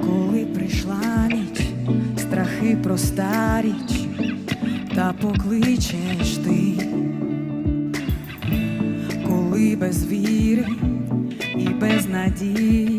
Коли прийшла ніч, страхи проста річ, та покличеш ти, коли без віри і без надії.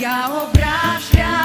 Я обрав шлях.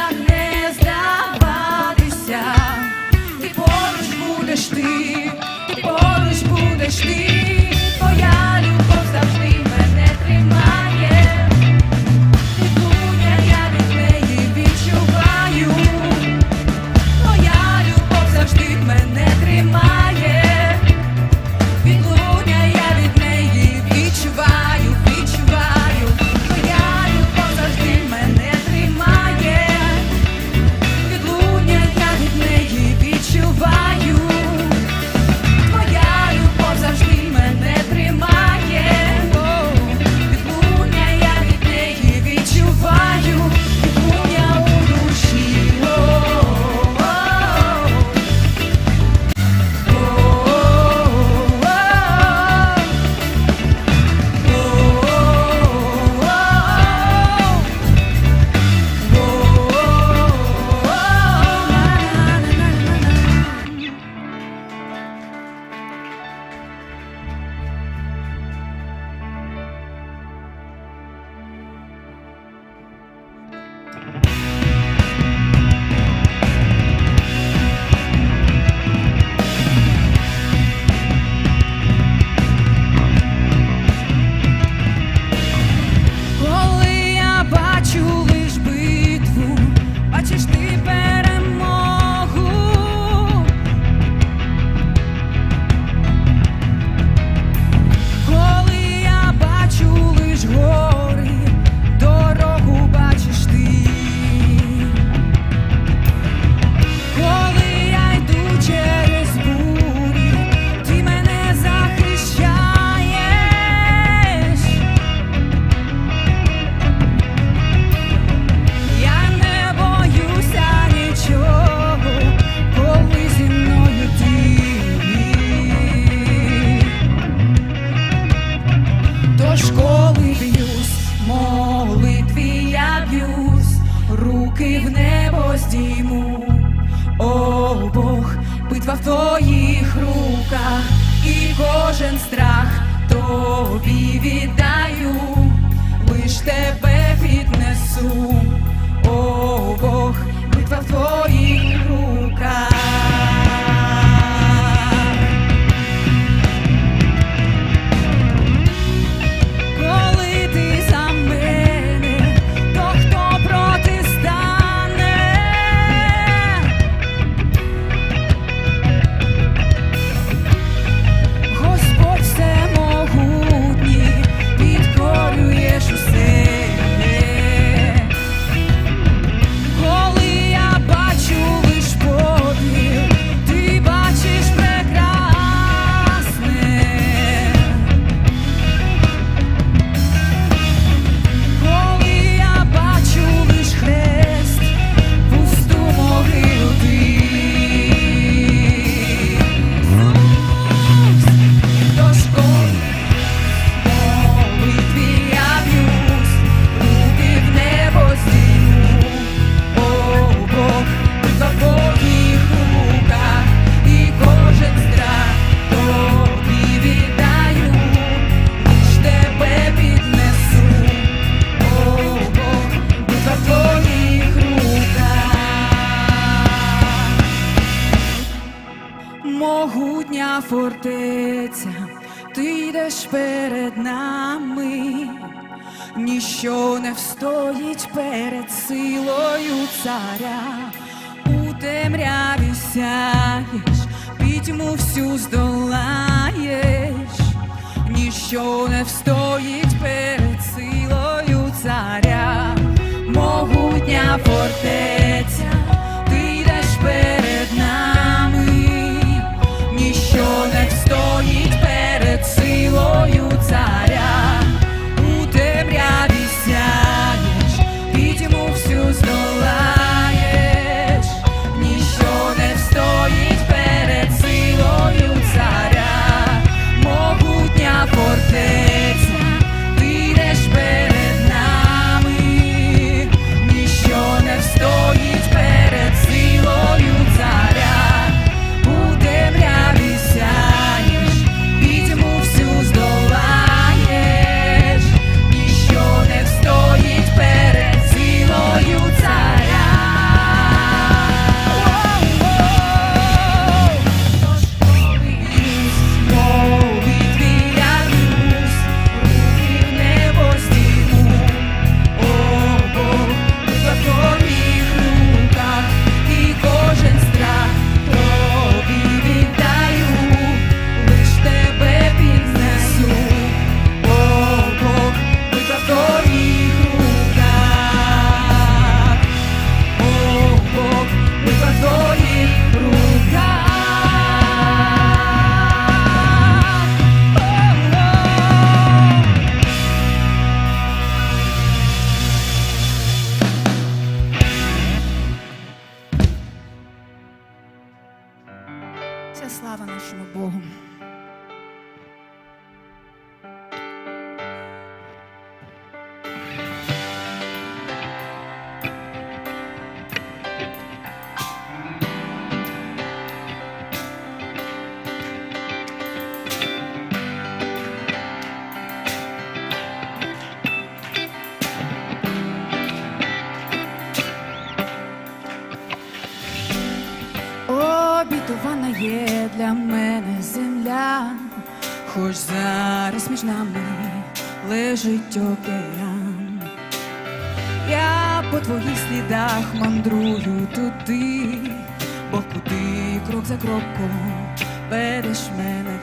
битва в твоїх руках, і кожен страх тобі віддаю, лиш тебе піднесу, о Бог, битва в твоїх. перед нами, ніщо не встоїть перед силою царя, у темряві сяєш, пітьму всю здолаєш, ніщо не встоїть перед силою царя, могутня фортеця. Вся слава нашому Богу. є для мене земля, хоч зараз між нами лежить океан. Я по твоїх слідах мандрую туди, бо куди крок за кроком ведеш мене.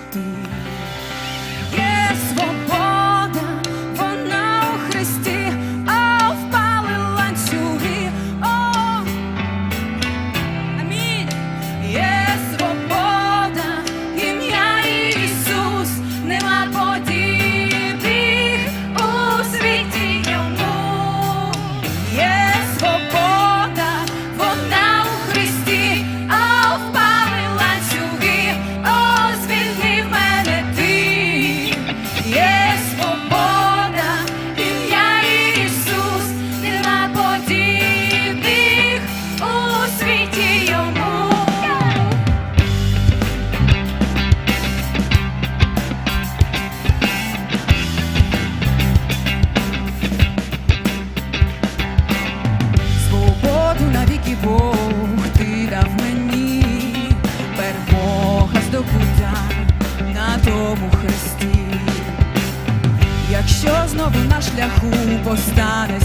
Шляху постане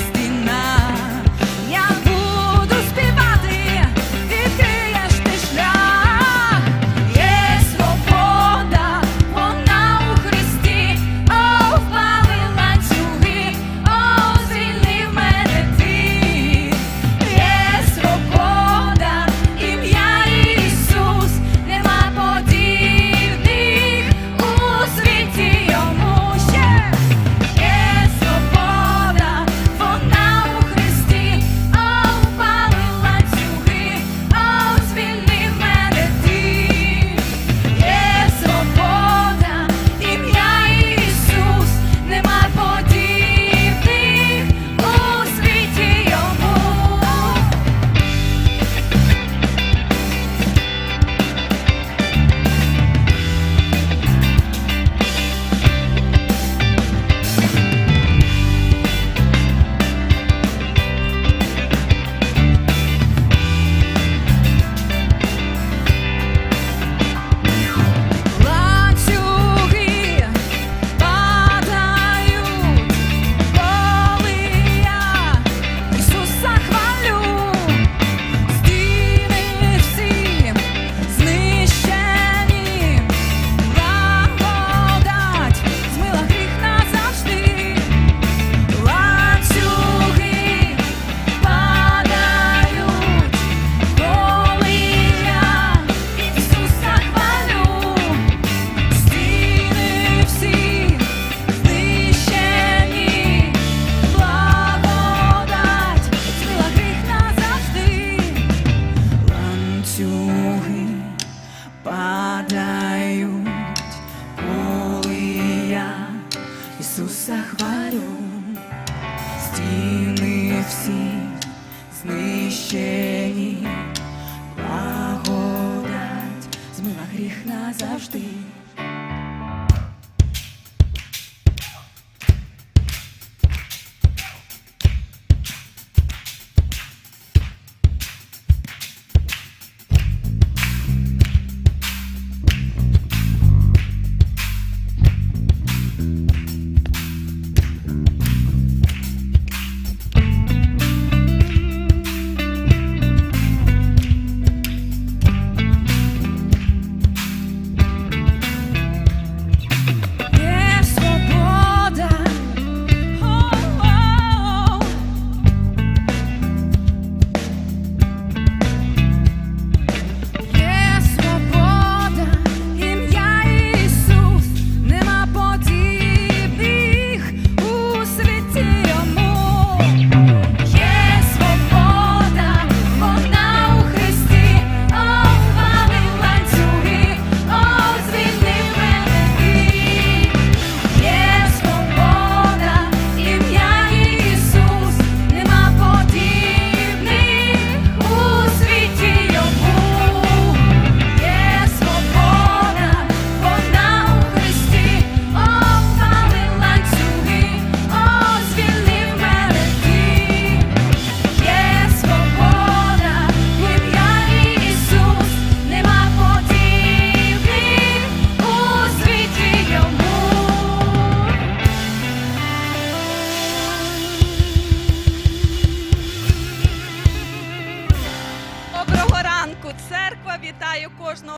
змила назавжди.